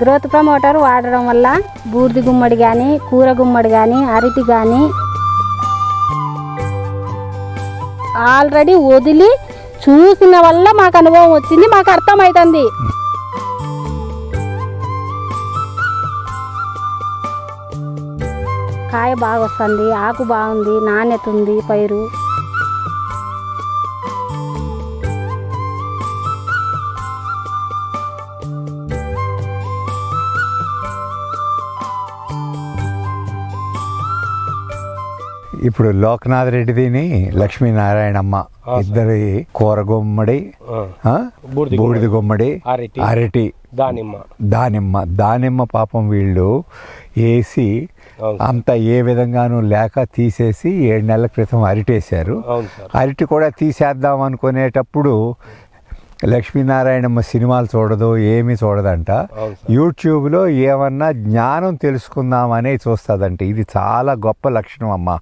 Growth promoter వాడడం వల్ల బూర్ది గుమ్మడి కానీ కూర గుమ్మడి కానీ అరటి కానీ ఆల్రెడీ వదిలి చూసిన వల్ల మాకు అనుభవం వచ్చింది మాకు అర్థమవుతుంది కాయ బాగా వస్తుంది ఆకు బాగుంది నాణ్యత ఉంది పైరు. ఇప్పుడు లోకనాథ్ రెడ్డిదిని లక్ష్మీనారాయణమ్మ ఇద్దరి కూర గుమ్మడి బూడిద గుమ్మడి. అరటి. దానిమ్మ. దానిమ్మ. దానిమ్మ పాపం వీళ్ళు వేసి అంత ఏ విధంగానూ లేక తీసేసి ఏడు నెలల క్రితం అరిటేశారు. అరటి కూడా తీసేద్దాం అనుకునేటప్పుడు లక్ష్మీనారాయణమ్మ సినిమాలు చూడదు ఏమీ చూడదంట. యూట్యూబ్లో ఏమన్నా జ్ఞానం తెలుసుకుందామని చూస్తుందంట. ఇది చాలా గొప్ప లక్షణం అమ్మా.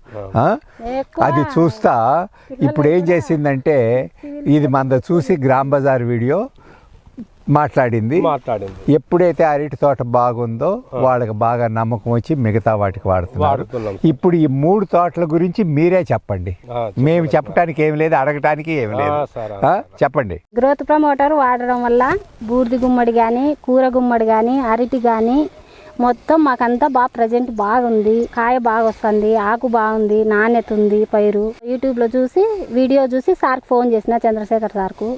అది చూస్తా. ఇప్పుడు ఏం చేసిందంటే ఇది మన చూసి గ్రామ్ బజార్ వీడియో మాట్లాడింది. మాట్లాడింది. ఎప్పుడైతే అరటి తోట బాగుందో వాళ్ళకి బాగా నమ్మకం వచ్చి మిగతా వాటికి వాడుతున్నారు. వాడుతున్నాం. ఇప్పుడు ఈ మూడు తోటల గురించి మీరే చెప్పండి. మేము చెప్పడానికి ఏం లేదు అడగటానికి ఏం లేదు? చెప్పండి. గ్రోత్ ప్రమోటర్ వాడడం వల్ల బూడిది గుమ్మడి కానీ కూర గుమ్మడి కానీ అరటి కానీ మొత్తం మాకంతా బాగా ప్రజెంట్ బాగుంది. కాయ బాగా వస్తుంది ఆకు బాగుంది నాణ్యత ఉంది పైరు. యూట్యూబ్లో చూసి వీడియో చూసి సార్కి ఫోన్ చేసిన చంద్రశేఖర్ సార్కు.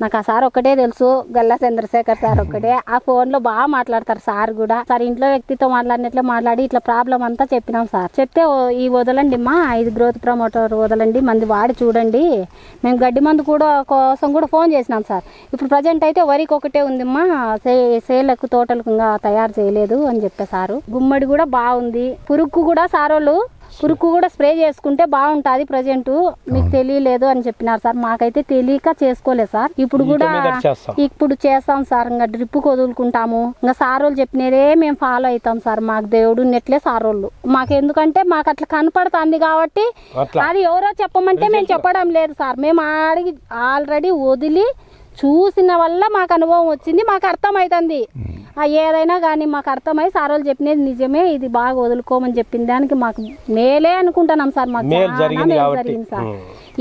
నాకు ఆ సార్ ఒక్కటే తెలుసు గల్లా చంద్రశేఖర్ సార్ ఒక్కటే. ఆ ఫోన్లో బాగా మాట్లాడతారు సార్ కూడా. సార్ ఇంట్లో వ్యక్తితో మాట్లాడినట్లు మాట్లాడి ఇట్లా ప్రాబ్లం అంతా చెప్పినాం సార్. చెప్తే ఈ వదలండి మా ఇది గ్రోత్ ప్రమోటర్ వదలండి మంది వాడి చూడండి. మేము గడ్డి మందు కూడా కోసం కూడా ఫోన్ చేసినాం సార్. ఇప్పుడు ప్రజెంట్ అయితే వరికి ఒకటే ఉందమ్మా సే సేలకు తోటలకు ఇంకా తయారు చేయలేదు అని చెప్పే సారు. గుమ్మడి కూడా బాగుంది. పురుగు కూడా సారోళ్ళు పురుగు కూడా స్ప్రే చేసుకుంటే బాగుంటుంది ప్రజెంట్. మీకు తెలియలేదు అని చెప్పినారు సార్. మాకైతే తెలియక చేసుకోలేదు సార్. ఇప్పుడు కూడా. ఇప్పుడు చేస్తాం సార్. ఇంకా డ్రిప్ వదులుకుంటాము ఇంకా సార్ వాళ్ళు చెప్పినదే మేము ఫాలో అవుతాం సార్. మాకు దేవుడు నెట్లే సార్ వాళ్ళు. మాకు ఎందుకంటే మాకు అట్లా కనపడుతుంది కాబట్టి అది ఎవరో చెప్పమంటే మేము చెప్పడం లేదు సార్. మేము అడిగి ఆల్రెడీ వదిలి చూసిన వల్ల మాకు అనుభవం వచ్చింది. మాకు అర్థమవుతుంది ఏదైనా కానీ మాకు అర్థమై సార్ వాళ్ళు చెప్పినది నిజమే ఇది బాగా వదులుకోమని చెప్పిన దానికి మాకు మేలే అనుకుంటున్నాం సార్ మాకు. జరిగింది సార్.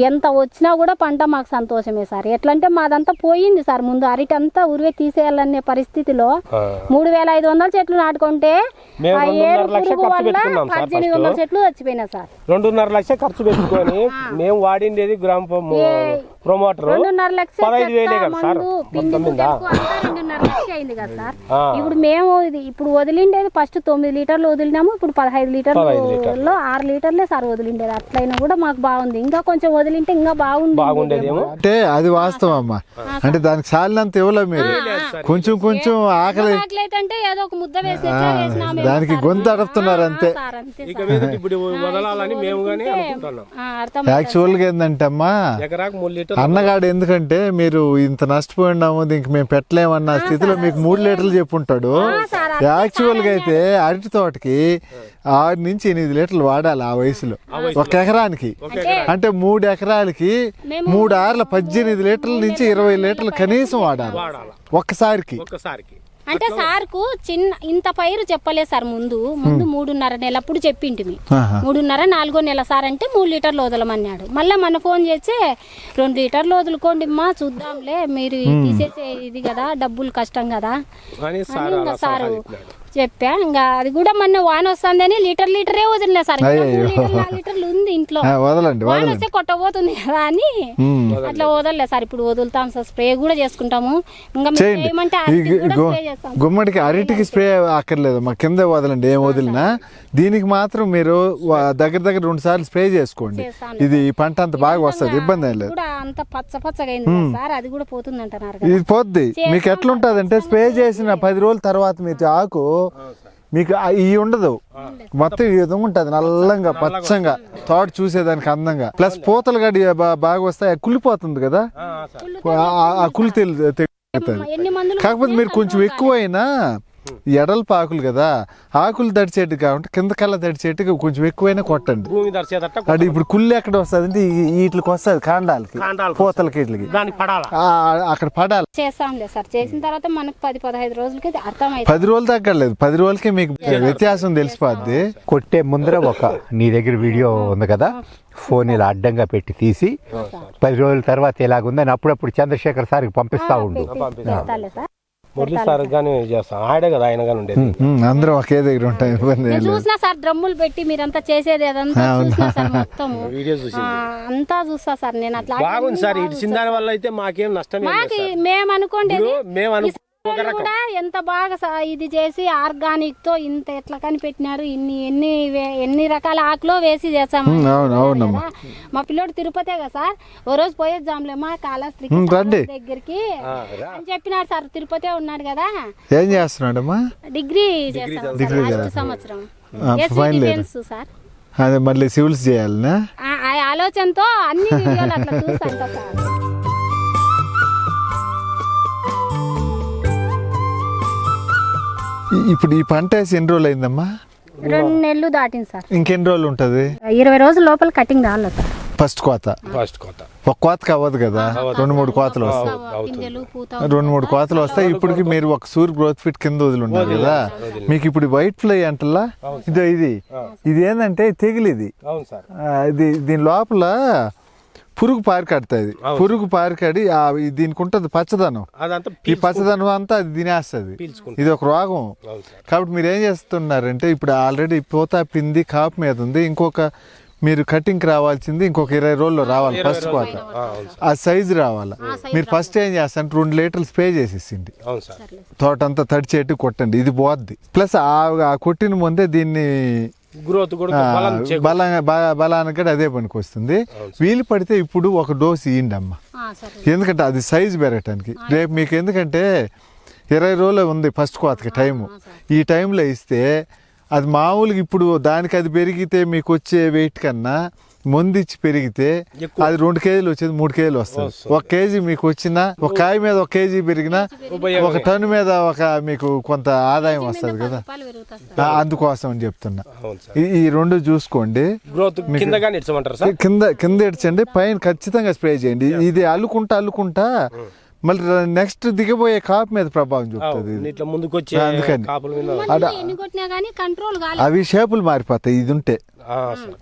ఎంత వచ్చినా కూడా పంట మాకు సంతోషమే సార్. ఎట్లంటే మాదంతా పోయింది సార్. ముందు అరటి అంతా ఉరివే తీసేయాలనే పరిస్థితిలో. మూడు వేల ఐదు వందల చెట్లు నాటుకుంటే పద్దెనిమిది వందల చెట్లు చచ్చిపోయినాయి సార్. రెండున్నర లక్ష ఖర్చు పెట్టుకొని మేము వాడిండేది గ్రామ ప్రమోటర్ రెండున్నర లక్షలు పదహైదు వేలే కదా సార్? మొత్తం మీద. ఇప్పుడు మేము ఇది ఇప్పుడు వదిలిండేది ఫస్ట్ తొమ్మిది లీటర్లు వదిలినాము ఇప్పుడు పదహైదు లీటర్లు. ఆరు లీటర్లే సార్ వదిలిండేది. అట్లయినా కూడా మాకు బాగుంది. ఇంకా కొంచెం వదిలింటే ఇంకా బాగుంది బాగుండేదేమో? అంటే అది వాస్తవం అమ్మా. అంటే దానికి చాలినంత ఇవ్వలే మీరు. కొంచెం కొంచెం ఆకలి అంటే ఏదో ఒక ముద్ద వేసి దానికి. గొంతు అడుపుతున్నారు అంతే. ఇప్పుడు వదలాలని మేము అనుకుంటున్నాం. అర్థం యాక్చువల్గా ఏంటంటే అమ్మా ఎకరాకు మూడు లీటర్ అన్నగాడు ఎందుకంటే మీరు ఇంత నష్టపోయినాము దీనికి మేము పెట్టలేమన్న స్థితిలో మీకు మూడు లీటర్లు చెప్పుంటాడు. యాక్చువల్గా అయితే అరటి తోటకి ఆరు నుంచి ఎనిమిది లీటర్లు వాడాలి ఆ వయసులో. ఒక ఎకరానికి. అంటే మూడు ఎకరాలకి మూడు ఆర్ల పద్దెనిమిది లీటర్ల నుంచి ఇరవై లీటర్లు కనీసం వాడాలి. ఒక్కసారికి. అంటే సార్కు చిన్న ఇంత పైరు చెప్పలే సార్ ముందు. ముందు మూడున్నర నెలప్పుడు చెప్పింటిమి ఆహా. మూడున్నర నాలుగో నెల సార్ అంటే మూడు లీటర్లు వదలమన్నాడు. మళ్ళీ మన ఫోన్ చేసి రెండు లీటర్లు వదులుకోండి అమ్మా చూద్దాంలే మీరు తీసేసే ఇది కదా డబ్బులు కష్టం కదా. అని సార్ ఇంకా సారు. చెప్పా ఇంకా అది కూడా మొన్న వాన వస్తుందని లీటర్ లీటరే వదిలినా సార్. లీటర్లు, నాలుగు లీటర్లు ఉంది ఇంట్లో. ఆ, వదలండి వస్తే కొట్టబోతుంది కదా అని. అట్లా వదలలే సార్ ఇప్పుడు వదులుతాం సార్ స్ప్రే కూడా చేసుకుంటాము. ఇంకా గుమ్మడికి అరటికి స్ప్రే అక్కర్లేదు మా కింద వదలండి ఏం వదిలినా. దీనికి మాత్రం మీరు దగ్గర దగ్గర రెండు సార్లు స్ప్రే చేసుకోండి. ఇది పంట అంత బాగా వస్తుంది ఇబ్బంది ఏం లేదు. కూడా అంత పచ్చ పచ్చగా అయింది కదా సార్ అది కూడా పోతుంది అంటున్నారు ఇది పోద్ది. మీకు ఎట్లుంటదంటే స్ప్రే చేసిన పది రోజుల తర్వాత మీకు ఆకు మీకు ఈ ఉండదు. మొత్తం ఈ విధంగా ఉంటది. నల్లంగా పచ్చంగా. తోట చూసేదానికి అందంగా. ప్లస్ పూతలు గడి బాగా వస్తాయి. కుళ్ళిపోతుంది కదా? ఆ, కుళ్ళు తెలు కాకపోతే మీరు కొంచెం ఎక్కువైనా ఈ ఎడల్పు ఆకులు కదా. ఆకులు తడిచేట్టు కాబట్టి కింద కల్లా తడిచేట్టుగా కొంచెం ఎక్కువైనా కొట్టండి. భూమి అంటే ఇప్పుడు కుళ్ళు ఎక్కడ వస్తుంది అంటే వీటికి వస్తుంది కాండాలకి పూతలకి వీటికి దానికి పడాలా? ఆ, అక్కడ పడాలి. చేస్తాంలే సార్. చేసిన తర్వాత మనకు పది పదహైదు రోజులకి అర్థమైంది. పది రోజులు తగ్గలేదు పది రోజులకి మీకు వ్యత్యాసం తెలిసిపోద్ది. కొట్టే ముందర ఒక నీ దగ్గర వీడియో ఉంది కదా. ఫోన్ ఇలా అడ్డంగా పెట్టి తీసి పది రోజుల తర్వాత ఇలాగుందని అప్పుడప్పుడు చంద్రశేఖర్ సార్కి పంపిస్తా ఉండు. మురళి సార్. కానీ చేస్తాం. ఆడే కదా ఆయన కానీ ఉండేది. అందరం ఒకే దగ్గర ఉంటాం ఇబ్బంది నేను చూసినా సార్ డ్రమ్ములు పెట్టి మీరంతా చేసేది అదంతా చూసినా సార్ మొత్తము. వీడియో చూసి ఆ, అంతా చూస్తా సార్ నేను అట్లా బాగుంది సార్. ఇడిచిన దాని వల్ల అయితే మాకేం నష్టం మాకు సార్. మేము అనుకోండి మేము అను ఒక రకం కూడా ఎంత బాగా ఇది చేసి ఆర్గానిక్తో ఇంత ఎట్లా కనిపెట్టినారు ఇన్ని ఎన్ని ఎన్ని రకాల ఆకులో వేసి అవునమ్మా. మా పిల్లోడు తిరుపతే కదా సార్ ఓ రోజు పోయేద్దాంలేమా కాళహస్త్రికి ఉమ్, రండి. దగ్గరికి. అని చెప్పినాడు సార్ తిరుపతే ఉన్నాడు కదా. ఏం చేస్తున్నాడమ్మా? డిగ్రీ చేస్తాం సంవత్సరం. సార్. అదే మళ్ళీ సివిల్స్ చేయాలనా? ఆ ఆలోచనతో అన్ని వీడియోలు అట్లా చూస్తాంట సార్. ఇప్పుడు ఈ పంట వేసి ఎన్ని రోజులు అయిందమ్మా రెండు నెలలు దాటింది సార్. ఇంకెన్ని రోజులు ఉంటుంది? ఇరవై రోజుల లోపల కటింగ్ రావాలి సార్. ఫస్ట్ కోత? ఫస్ట్ కొత్త ఒక కోతకి అవ్వదు కదా? రెండు మూడు కోతలు వస్తాయి. రెండు మూడు కోతలు వస్తాయి. ఇప్పటికి మీరు ఒక సూర్ గ్రోత్ ఫిట్ కింద వదిలి ఉన్నారు కదా? మీకు ఇప్పుడు వైట్ ఫ్లై అంటలా? ఇదో ఇది ఇది. ఏంటంటే తెగులు ఇది అవును సార్. ఆ, ఇది దీని లోపల పురుగు పారికడుతుంది. పురుగు పారికడి దీనికి ఉంటుంది పచ్చదనం. అదంతా ఈ పచ్చదనం అంతా అది తినేస్తుంది. ఇది ఒక రోగం. కాబట్టి మీరు ఏం చేస్తున్నారంటే ఇప్పుడు ఆల్రెడీ పూత పింది కాపు మీద ఉంది. ఇంకొక మీరు కటింగ్కి రావాల్సింది ఇంకొక ఇరవై రోజుల్లో రావాలి ఫస్ట్ కోత ఆ, సైజు రావాలి? మీరు ఫస్ట్ ఏం చేస్తారంటే రెండు లీటర్లు స్ప్రే చేసేసింది. అవును సార్. తోటంతా తడిచేట్టు కొట్టండి. ఇది పోద్ది. ప్లస్ ఆ కొట్టిన ముందే దీన్ని గ్రోత్ కూడా బలానికి కూడా అదే పనికి వస్తుంది. వీలు పడితే ఇప్పుడు ఒక డోస్ ఇయ్యండి అమ్మ ఆ, సరే. ఎందుకంటే అది సైజు పెరగటానికి. రేపు మీకు ఎందుకంటే ఇరవై రోజులు ఉంది ఫస్ట్ కోతకి టైము. ఈ టైంలో ఇస్తే అది మామూలుగా ఇప్పుడు దానికి అది పెరిగితే మీకు వచ్చే వెయిట్ కన్నా ముందు ఇచ్చి పెరిగితే. అది రెండు కేజీలు వచ్చేది మూడు కేజీలు వస్తుంది. ఒక కేజీ మీకు వచ్చినా ఒక కాయ మీద ఒక కేజీ పెరిగినా ఒక టన్ను మీద ఒక మీకు కొంత ఆదాయం వస్తుంది కదా. అందుకోసం అని చెప్తున్నా. ఈ- రెండు చూసుకోండి. గ్రోత్ కింద కింద కింద ఇడ్చండి పైన ఖచ్చితంగా స్ప్రే చేయండి. ఇది అల్లుకుంటా అల్లుకుంటా మళ్ళీ నెక్స్ట్ దిగబోయే కాపు మీద ప్రభావం చూపుతుంది ఇది. ఇట్లా ముందుకు వచ్చే అందుకని. అవి షేపులు మారిపోతాయి ఇది ఉంటే.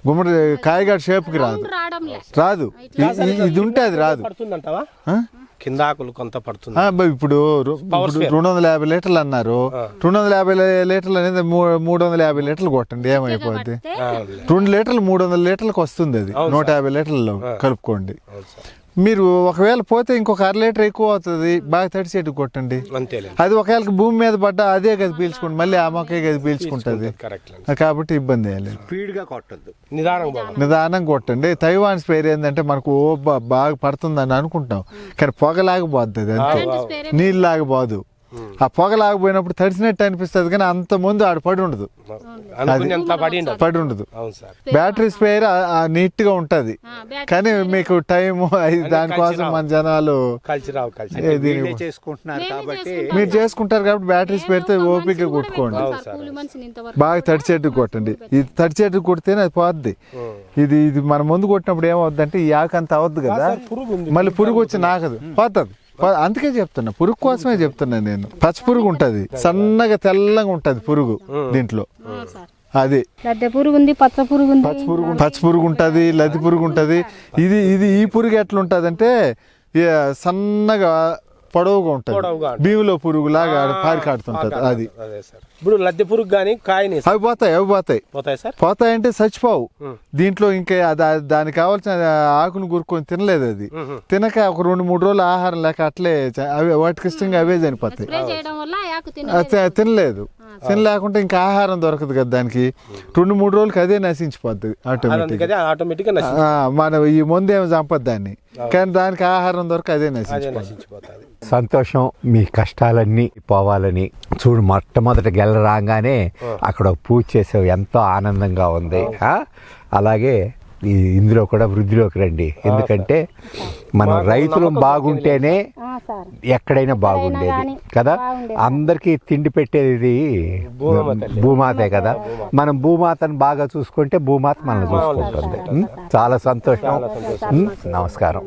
గుమ్మడి కాయగాడు షేప్కి రాదు. రాదు. ఇది ఉంటే అది రాదు? కింద ఆకులు కొంత పడుతుంది. ఇప్పుడు రెండు వందల యాభై లీటర్లు అన్నారు. రెండు వందల యాభై లీటర్లు అనేది మూడు వందల యాభై లీటర్లు కొట్టండి ఏమైపోద్ది. రెండు లీటర్లు మూడు వందల లీటర్లకు వస్తుంది అది. నూట యాభై లీటర్లలో కలుపుకోండి. మీరు ఒకవేళ పోతే ఇంకొక అర లీటర్ ఎక్కువ అవుతుంది బాగా తడి చెట్టు కొట్టండి. అంతేలే అది ఒకవేళ భూమి మీద పడ్డా అదే గది పీల్చుకోండి మళ్ళీ ఆ మొక్కే గది పీల్చుకుంటుంది. కరెక్ట్ కాబట్టి ఇబ్బంది కొట్టద్దు. నిదానం బాగా నిదానం కొట్టండి. తైవాన్ స్ప్రే ఏంటంటే మనకు ఓ బాగా పడుతుందని అనుకుంటాం. కానీ పొగలాగబోద్ది అది అంతే. నీళ్ళలాగబోదు ఆ పొగలాగపోయినప్పుడు తడిసినట్టు అనిపిస్తుంది కానీ అంత ముందు ఆడ పడి ఉండదు. పడి ఉండదు. బ్యాటరీ స్ప్రేయర్ నీట్గా ఉంటది. కానీ మీకు టైం దానికోసం మన జనాలు మీరు చేసుకుంటారు కాబట్టి బ్యాటరీస్ పెడితే ఓపిక కొట్టుకోండి. బాగా తడి చెట్టు కొట్టండి ఇది తడి చెట్టు కొడితేనే అది పోద్ది. ఇది ఇది మన ముందు కొట్టినప్పుడు ఏమవుద్ది అంటే ఈ ఆకు అంత అవద్దు కదా. మళ్ళీ పురుగు వచ్చి నాకదు. పోతుంది. అందుకే చెప్తున్నా పురుగు కోసమే చెప్తున్నా నేను. పచ్చ పురుగు ఉంటది. సన్నగా తెల్లగా ఉంటది పురుగు దీంట్లో. సార్. అది. లద్దె పురుగు ఉంది పచ్చ పురుగు ఉంది పచ్చ పురుగు పచ్చ పురుగు ఉంటది లది పురుగు ఉంటది. ఇది ఇది ఈ పురుగు ఎట్లా ఉంటది అంటే సన్నగా పొడవుగా ఉంటది. భీములో పురుగు లాగా పారి కాడుతుంటది అది. ఇప్పుడు లద్దె పురుగు కానీ కాయని అవి పోతాయి అవి పోతాయి. పోతాయి సార్? పోతాయంటే చచ్చిపోవు. దీంట్లో ఇంకా దా- దానికి కావాల్సిన ఆకును గురుకొని తినలేదు అది. తినక ఒక రెండు మూడు రోజులు ఆహారం లేక అట్లే అవి వాటికి ఇష్టంగా అవే చనిపోతాయి. స్ప్రే చేయడం వల్ల ఆకు తిన అది తి- తినలేదు. తినలేకుంటే ఇంకా ఆహారం దొరకదు కదా దానికి. రెండు మూడు రోజులకి అదే నశించిపోద్ది ఆటోమేటిక్ మనం ఈ ముందు ఏమి చంపదు దాన్ని. కానీ దానికి ఆహారం దొరక అదే నశించిపోతుంది. సంతోషం మీ కష్టాలన్నీ పోవాలని చూడు మొట్టమొదట గెల రాగానే అక్కడ పూజ చేసావు ఎంతో ఆనందంగా ఉంది. ఆ? అలాగే ఇందులో కూడా వృద్ధిలోకి రండి. ఎందుకంటే మనం రైతులు బాగుంటేనే ఆ, సార్. ఎక్కడైనా బాగుండేది. కదా. అందరికీ తిండి పెట్టేది భూమాత కదా? మనం భూమాతను బాగా చూసుకుంటే భూమాత మనల్ని చూసుకుంటుంది? చాలా సంతోషం. నమస్కారం.